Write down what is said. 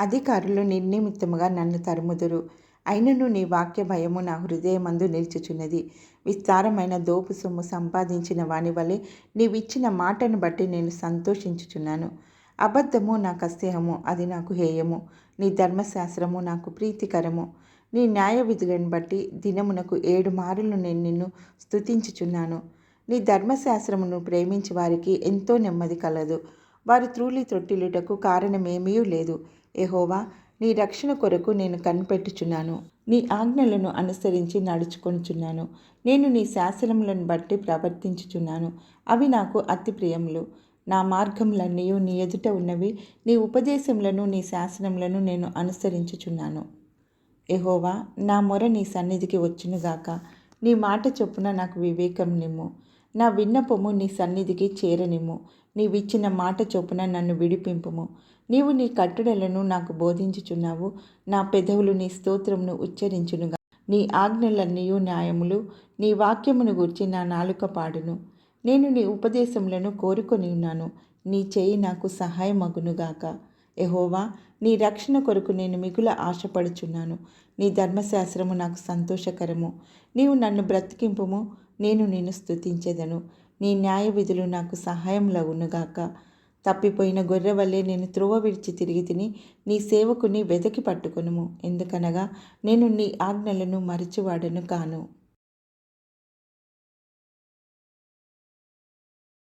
అధికారులు నిర్నిమిత్తముగా నన్ను తరుముదురు. అయినను నీ వాక్య భయము నా హృదయమందు నిలుచుచున్నది. విస్తారమైన దోపు సొమ్ము సంపాదించిన వాని వలె నీవిచ్చిన మాటను బట్టి నేను సంతోషించుచున్నాను. అబద్ధము నాకు అసహ్యము అది నాకు హేయము. నీ ధర్మశాస్త్రము నాకు ప్రీతికరము. నీ న్యాయ విధులను బట్టి దినమునకు ఏడు మారులు నేను నిన్ను స్తుతించుచున్నాను. నీ ధర్మశాస్త్రమును ప్రేమించి వారికి ఎంతో నెమ్మది కలదు. వారు త్రూలి త్రొట్టిలుటకు కారణమేమీ లేదు. ఎహోవా నీ రక్షణ కొరకు నేను కనిపెట్టుచున్నాను. నీ ఆజ్ఞలను అనుసరించి నడుచుకొనుచున్నాను. నేను నీ శాసనములను బట్టి ప్రవర్తించుచున్నాను. అవి నాకు అతి ప్రియములు. నా మార్గములన్నీ నీ ఎదుట ఉన్నవి. నీ ఉపదేశములను నీ శాసనములను నేను అనుసరించుచున్నాను. ఎహోవా నా మొర నీ సన్నిధికి వచ్చునుగాక నీ మాట చొప్పున నాకు వివేకం నిమ్ము. నా విన్నపము నీ సన్నిధికి చేరనిమ్ము. నీవిచ్చిన మాట చొప్పున నన్ను విడిపింపుము. నీవు నీ కట్టడలను నాకు బోధించుచున్నావు. నా పెదవులు నీ స్తోత్రమును ఉచ్చరించునుగా నీ ఆజ్ఞలన్నీ న్యాయములు. నీ వాక్యమును గూర్చి నా నాలుక పాడును. నేను నీ ఉపదేశములను కోరుకొని ఉన్నాను. నీ చేయి నాకు సహాయమగునుగాక. ఎహోవా నీ రక్షణ కొరకు నేను మిగుల ఆశపడుచున్నాను. నీ ధర్మశాస్త్రము నాకు సంతోషకరము. నీవు నన్ను బ్రతికింపుము. నేను నిన్ను స్థుతించెదను నీ న్యాయ విధులు నాకు సహాయంలో ఉన్నగాక తప్పిపోయిన గొర్రె వల్లే నేను త్రువ విడిచి తిరిగి తిని నీ సేవకుని వెదకి పట్టుకునుము. ఎందుకనగా నేను నీ ఆజ్ఞలను మరచివాడను కాను.